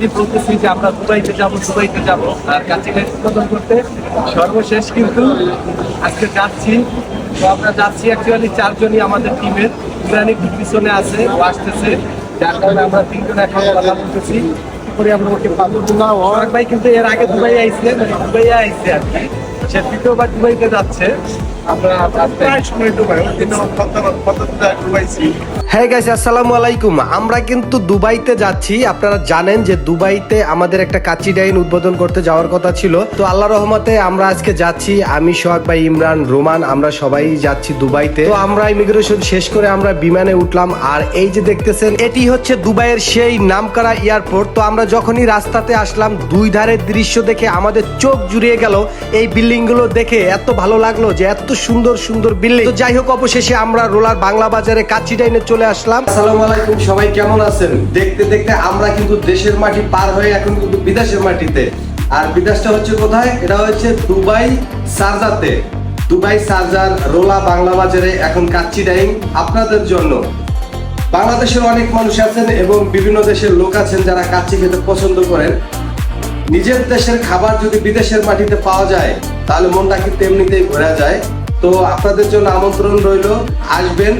অনেকদিন বলতেছি যে আমরা দুবাইতে যাব দুবাইতে যাব। আর কাছে উৎপাদন করতে। সর্বশেষ কিন্তু আজকে যাচ্ছি। তো আমরা যাচ্ছি অ্যাকচুয়ালি চারজনই আমাদের টিমের ইরানি পিছনে আছে ও আসতেছে। যার কারণে আমরা তিনজন এখন কথা বলতেছি। কি করে আমরা ওকে পাবো? না ভাই কিন্তু এর আগে দুবাই আইসে মানে দুবাই আইসে আর কি। সে দ্বিতীয়বার দুবাইতে যাচ্ছে। হ্যাঁ আমরা কিন্তু দুবাইতে যাচ্ছি। আপনারা জানেন যে দুবাইতে আমাদের একটা কাচি ডাইন উদ্বোধন করতে যাওয়ার কথা ছিল। তো আল্লাহ রহমতে আমরা আজকে যাচ্ছি। আমি, সোহাগ ভাই, ইমরান, রোমান, আমরা সবাই যাচ্ছি দুবাইতে। তো আমরা ইমিগ্রেশন শেষ করে আমরা বিমানে উঠলাম। আর এই যে দেখতেছেন, এটি হচ্ছে দুবাইয়ের সেই নামকরা এয়ারপোর্ট তো আমরা যখনই রাস্তাতে আসলাম, দুই ধারের দৃশ্য দেখে আমাদের চোখ জুড়িয়ে গেল। এই বিল্ডিং গুলো দেখে এত ভালো লাগল যে এত সুন্দর সুন্দর বিল্ডিং। তো যাই হোক, অবশেষে আমরা রোলার বাংলা বাজারে কাচি ডাইনে চলে আসলাম। আসসালামু আলাইকুম, সবাই কেমন আছেন? দেখতে দেখতে আমরা কিন্তু দেশের মাটি পার হয়ে এখন কিন্তু বিদেশের মাটিতে। আর বিদেশটা হচ্ছে কোথায়? এটা হচ্ছে দুবাই সারজাতে। দুবাই সার্জার রোলা বাংলা বাজারে এখন কাচ্চি ডাইং আপনাদের জন্য। বাংলাদেশের অনেক মানুষ আছেন এবং বিভিন্ন দেশের লোক আছেন যারা কাচ্চি খেতে পছন্দ করেন। নিজের দেশের খাবার যদি বিদেশের মাটিতে পাওয়া যায়, তাহলে মনটা কিন্তু এমনিতেই ঘোরা যায়? তো আপনাদের জন্য আমন্ত্রণ রইল, আসবেন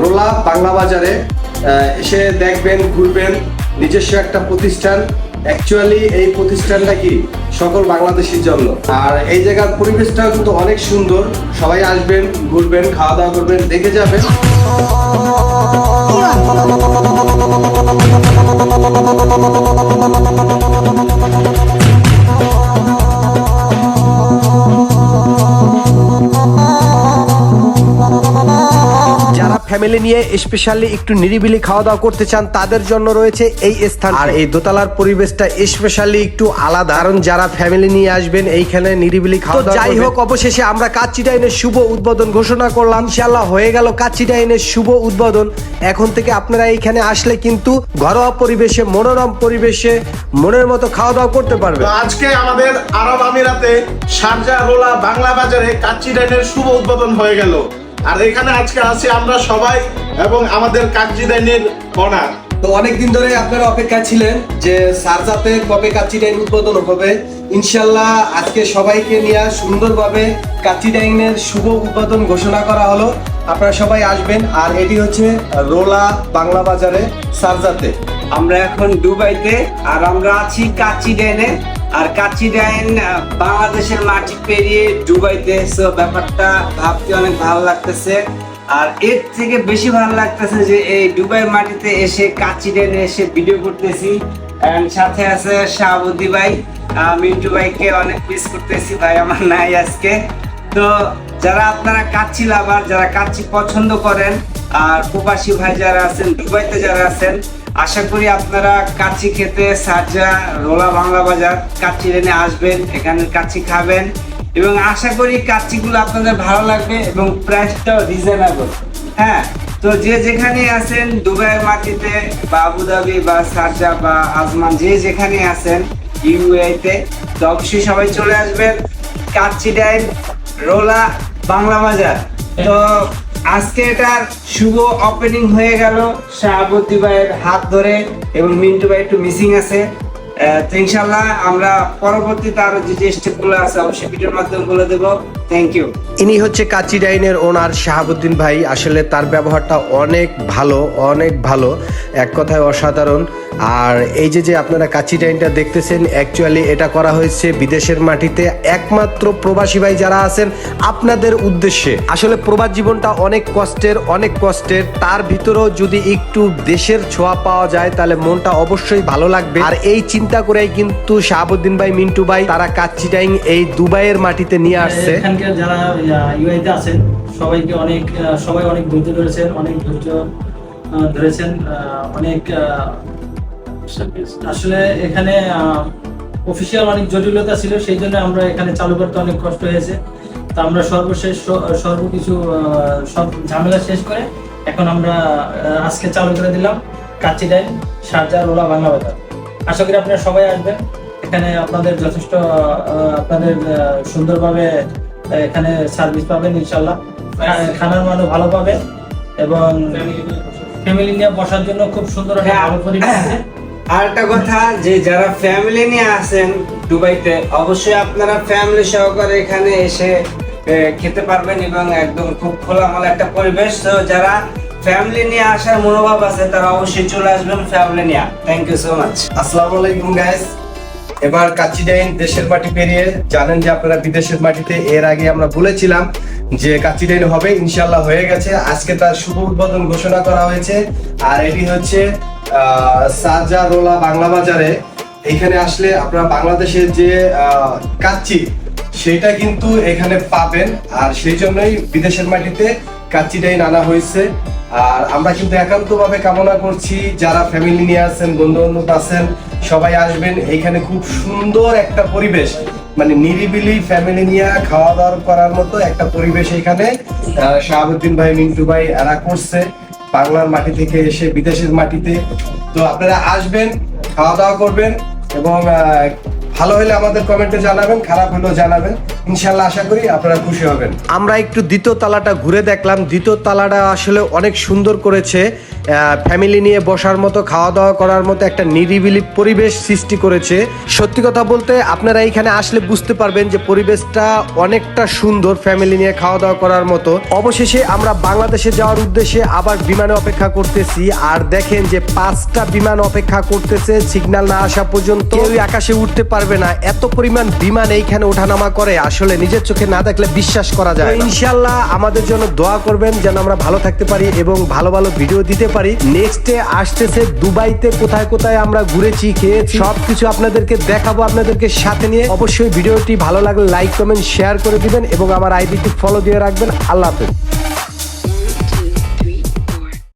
রোলা বাংলা বাজারে এসে দেখবেন, ঘুরবেন, নিজস্ব একটা প্রতিষ্ঠান। অ্যাকচুয়ালি এই প্রতিষ্ঠানটা কি? সকল বাংলাদেশির জন্য। আর এই জায়গার পরিবেশটাও কিন্তু অনেক সুন্দর। সবাই আসবেন, ঘুরবেন খাওয়া দাওয়া করবেন, দেখে যাবেন। ফ্যামিলি নিয়ে স্পেশালি একটু নিরিবিলি খাওয়া দাওয়া করতে চান তাদের জন্য রয়েছে এই স্থান আর এই দোতলার পরিবেশটা স্পেশালি একটু আলাদা। কারণ যারা ফ্যামিলি নিয়ে আসবেন এইখানে নিরিবিলি খাওয়া দাওয়া যাই হোক অবশেষে আমরা কাচ্চি ডাইনের শুভ উদ্বোধন ঘোষণা করলাম। ইনশাআল্লাহ হয়ে গেল কাচ্চি ডাইনের শুভ উদ্বোধন। এখন থেকে আপনারা এইখানে আসলে কিন্তু ঘরোয়া পরিবেশে মনোরম পরিবেশে মনের মতো খাওয়া দাওয়া করতে পারবেন। তো আজকে আমাদের আরব আমিরাতে শারজা রোলা বাংলা বাজারে কাচ্চি ডাইনের শুভ উদ্বোধন হয়ে গেল। আর এখানে আজকে আছি আমরা সবাই এবং আমাদের কাচ্চি ডাইনের অনার তো অনেকদিন ধরে আপনারা অপেক্ষা ছিলেন যে সারজাতে কবে কাচ্চি ডাইন উদ্বোধন হবে। ইনশাল্লাহ আজকে সবাইকে নিয়ে সুন্দরভাবে কাচ্চি ডাইনের শুভ উদ্বোধন ঘোষণা করা হলো। আপনারা সবাই আসবেন আর এটি হচ্ছে রোলা বাংলা বাজারে সারজাতে। আমরা এখন দুবাইতে আর আমরা আছি কাচি ডাইনে আর কাচি ডাইন বাংলাদেশের মাটি পেরিয়ে দুবাইতে। সো ব্যাপারটা ভাবতে অনেক ভালো লাগতেছে। আর এর থেকে বেশি ভালো লাগতেছে যে এই দুবাই মাটিতে এসে কাচি ডাইনে এসে ভিডিও করতেছি। And সাথে আছে শাহাবুদ্দি ভাই। মিন্টু ভাইকে অনেক মিস করতেছি, ভাই আমার নাই আজকে। তো, যারা আপনারা কাচ্চি লাভার যারা কাচ্চি পছন্দ করেন, আর প্রবাসী ভাই যারা আছেন, দুবাইতে যারা আছেন আশা করি আপনারা কাচ্চি খেতে সাজা, রোলা বাংলা বাজার কাচ্চি রেনে আসবেন, এখানে কাচ্চি খাবেন। এবং আশা করি কাচ্চিগুলো আপনাদের ভালো লাগবে এবং প্রাইসটাও রিজনেবল হ্যাঁ তো যে যেখানে আছেন, দুবাইয়ের মাটিতে বা আবুধাবি বা সারজা বা আজমান, যে যেখানে আছেন ইউএতে তো অবশ্যই সবাই চলে আসবেন। কাচ্চি ডাইন, রোলা বাংলা বাজার। তো আজকে এটার শুভ ওপেনিং হয়ে গেল। শাহাবুদ্দি ভাইয়ের হাত ধরে এবং মিন্টু ভাই একটু মিসিং আছে। তো ইনশাল্লাহ আমরা পরবর্তীতে আরও যে যে স্টেপগুলো আছে, অবশ্যই ভিডিওর মাধ্যমে বলে দেবো। থ্যাংক ইউ ইনি হচ্ছে কাচি ডাইনের ওনার শাহাবুদ্দিন ভাই। আসলে তার ব্যবহারটা অনেক ভালো অনেক ভালো। এক কথায় অসাধারণ। আর এই যে যে আপনারা কাচি ডাইনটা দেখতেছেন অ্যাকচুয়ালি এটা করা হয়েছে বিদেশের মাটিতে। একমাত্র প্রবাসী ভাই যারা আছেন, আপনাদের উদ্দেশ্যে। আসলে প্রবাস জীবনটা অনেক কষ্টের অনেক কষ্টের। তার ভিতরেও যদি একটু দেশের ছোঁয়া পাওয়া যায়, তাহলে মনটা অবশ্যই ভালো লাগবে। আর এই চিন্তা করেই কিন্তু শাহাবুদ্দিন ভাই, মিন্টু ভাই, তারা কাচ্চি ডাইং এই দুবাইয়ের মাটিতে নিয়ে আসছে। সবাইকে অনেক সবাই অনেক ধৈর্য ধরেছেন, অনেক ধৈর্য ধরেছেন অনেক আসলে এখানে অফিসিয়াল অনেক জটিলতা ছিল সেই জন্য আমরা এখানে চালু করতে অনেক কষ্ট হয়েছে। তা আমরা সর্বশেষ সর্বকিছু আহ, সব ঝামেলা শেষ করে এখন আমরা আজকে চালু করে দিলাম Kacchi dine Sharjah Rolla Bangla Bazar. আশা করি আপনারা সবাই আসবেন। এখানে আপনাদের যথেষ্ট আহ, আপনাদের আহ, সুন্দরভাবে এখানে সার্ভিস পাবেন ইনশাল্লাহ খানার মানও ভালো পাবেন এবং ফ্যামিলি নিয়ে বসার জন্য খুব সুন্দর একটা হ্যাঁ। ভালো পরিবেশ আছে। আর একটা কথা, যে যারা ফ্যামিলি নিয়ে আসেন দুবাইতে, অবশ্যই আপনারা ফ্যামিলি সহকারে এখানে এসে খেতে পারবেন এবং একদম খুব খোলামেলা একটা পরিবেশ। তো যারা ফ্যামিলি নিয়ে আসার মনোভাব আছে, তারা অবশ্যই চলে আসবেন ফ্যামিলি নিয়ে। থ্যাংক ইউ সো মাচ আসসালামু আলাইকুম গাইস এবার কাচ্চিডাইন দেশের মাটি পেরিয়ে, জানেন যে আপনারা বিদেশের মাটিতে এর আগে আমরা বলেছিলাম যে কাচ্চিডাইন হবে ইনশাল্লাহ হয়ে গেছে। আজকে তার শুভ উদ্বোধন ঘোষণা করা হয়েছে। আর এটি হচ্ছে আহ, সাজা রোলা বাংলা বাজারে এখানে আসলে আপনারা বাংলাদেশের যে কাচ্চি সেটা কিন্তু এখানে পাবেন। আর সেই জন্যই বিদেশের মাটিতে কাচ্চিটাই আনা হয়েছে। আর আমরা কিন্তু একান্তভাবে কামনা করছি যারা ফ্যামিলি নিয়ে আছেন বন্ধু বান্ধব আছেন সবাই আসবেন। এখানে খুব সুন্দর একটা পরিবেশ মানে নিরিবিলি ফ্যামিলি নিয়ে খাওয়া দাওয়া করার মতো একটা পরিবেশ এখানে। শাহাবুদ্দিন ভাই মিন্টু ভাই এরা করছে। বাংলার মাটি থেকে এসে বিদেশের মাটিতে। তো আপনারা আসবেন খাওয়া দাওয়া করবেন এবং ভালো হলে আমাদের কমেন্টে জানাবেন, খারাপ হলেও জানাবেন। ইনশাল্লাহ আশা করি আপনারা খুশি হবেন। আমরা একটু দ্বিতীয় তালাটা ঘুরে দেখলাম। দ্বিতীয় তালাটা আসলে অনেক সুন্দর করেছে। ফ্যামিলি নিয়ে বসার মতো খাওয়া দাওয়া করার মতো একটা নিরিবিলি পরিবেশ সৃষ্টি করেছে। সত্যি কথা বলতে, আপনারা এখানে আসলে বুঝতে পারবেন যে পরিবেশটা অনেকটা সুন্দর ফ্যামিলি নিয়ে খাওয়া দাওয়া করার মতো। অবশেষে আমরা বাংলাদেশে যাওয়ার উদ্দেশ্যে আবার বিমানে অপেক্ষা করতেছি। আর দেখেন যে পাঁচটা বিমান অপেক্ষা করতেছে সিগন্যাল না আসা পর্যন্ত। আকাশে উঠতে পারবে না। এত পরিমাণ বিমান এইখানে ওঠানামা করে, আসলে নিজের চোখে না দেখলে বিশ্বাস করা যায় ইনশাল্লাহ আমাদের জন্য দোয়া করবেন যেন আমরা ভালো থাকতে পারি এবং ভালো ভালো ভিডিও দিতে পারি। নেক্সটে আসতেছে দুবাইতে কোথায় কোথায় আমরা ঘুরেছি, খেয়েছি, সবকিছু আপনাদেরকে দেখাবো আপনাদেরকে সাথে নিয়ে। অবশ্যই ভিডিওটি ভালো লাগলে লাইক কমেন্ট শেয়ার করে দিবেন এবং আমার আইডিটি ফলো দিয়ে রাখবেন। আল্লাহ হাফেজ।